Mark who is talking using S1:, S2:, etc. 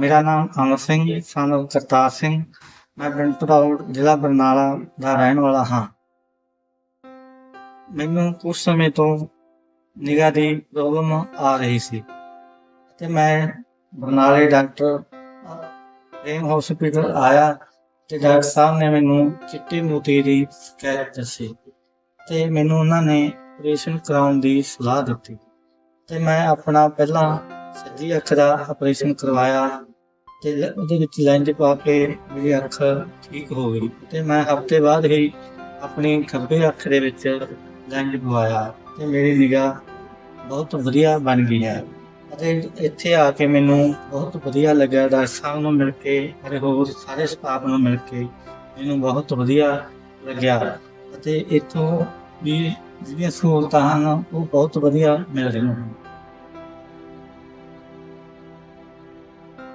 S1: ਮੇਰਾ ਨਾਮ ਅਮਰ ਸਿੰਘ ਸਾਨੂੰ ਕਰਤਾਰ ਸਿੰਘ। ਮੈਂ ਪਿੰਡ ਪੜੌੜ ਜ਼ਿਲ੍ਹਾ ਬਰਨਾਲਾ ਦਾ ਰਹਿਣ ਵਾਲਾ ਹਾਂ। ਮੈਨੂੰ ਕੁਝ ਸਮੇਂ ਤੋਂ ਨਿਗਾਹ ਦੀ ਪ੍ਰੋਬਲਮ ਆ ਰਹੀ ਸੀ ਤੇ ਮੈਂ ਬਰਨਾਲੇ ਡਾਕਟਰ ਰੇਮ ਹਸਪੀਟਲ ਆਇਆ ਤੇ ਡਾਕਟਰ ਸਾਹਿਬ ਨੇ ਮੈਨੂੰ ਚਿੱਟੀ ਮੋਤੀ ਦੀ ਸ਼ਿਕਾਇਤ ਦੱਸੀ ਤੇ ਮੈਨੂੰ ਉਹਨਾਂ ਨੇ ਆਪਰੇਸ਼ਨ ਕਰਾਉਣ ਦੀ ਸਲਾਹ ਦਿੱਤੀ ਤੇ ਮੈਂ ਆਪਣਾ ਪਹਿਲਾਂ ਸੱਜੀ ਅੱਖ ਦਾ ਆਪਰੇਸ਼ਨ ਕਰਵਾਇਆ ਤੇ ਉਹਦੇ ਵਿੱਚ ਲੈਂਜ ਪਾ ਕੇ ਮੇਰੀ ਅੱਖ ਠੀਕ ਹੋ ਗਈ ਤੇ ਮੈਂ ਹਫ਼ਤੇ ਬਾਅਦ ਹੀ ਆਪਣੀ ਖੱਬੇ ਅੱਖ ਦੇ ਵਿੱਚ ਲੈਂਜ ਪਵਾਇਆ ਤੇ ਮੇਰੀ ਨਿਗਾਹ ਬਹੁਤ ਵਧੀਆ ਬਣ ਗਈ ਹੈ। ਅਤੇ ਇੱਥੇ ਆ ਕੇ ਮੈਨੂੰ ਬਹੁਤ ਵਧੀਆ ਲੱਗਿਆ, ਡਾਕਟਰ ਸਾਹਿਬ ਨੂੰ ਮਿਲ ਕੇ ਅਤੇ ਹੋਰ ਸਾਰੇ ਸਟਾਫ ਨੂੰ ਮਿਲ ਕੇ ਮੈਨੂੰ ਬਹੁਤ ਵਧੀਆ ਲੱਗਿਆ। ਅਤੇ ਇੱਥੋਂ ਵੀ ਜਿਹੜੀਆਂ ਸਹੂਲਤਾਂ ਹਨ, ਉਹ ਬਹੁਤ ਵਧੀਆ ਮਿਲ ਰਹੀਆਂ ਹਨ।